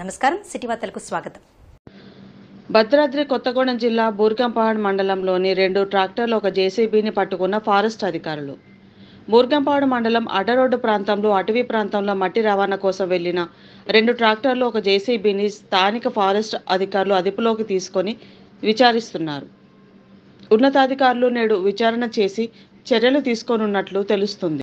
నమస్కారం. సిటీ వార్తలకు స్వాగతం. భద్రాద్రి కొత్తగూడెం జిల్లా బూర్గంపహాడ్ మండలంలోని రెండు ట్రాక్టర్లు ఒక జేసీబీని పట్టుకున్న ఫారెస్ట్ అధికారులు. బూర్గంపాడు మండలం అడ్డరోడ్డు ప్రాంతంలో అటవీ ప్రాంతంలో మట్టి రవాణా కోసం వెళ్ళిన రెండు ట్రాక్టర్లు ఒక జేసీబీని స్థానిక ఫారెస్ట్ అధికారులు అదుపులోకి తీసుకొని విచారిస్తున్నారు. ఉన్నతాధికారులు నేడు విచారణ చేసి చర్యలు తీసుకోనున్నట్లు తెలుస్తుంది.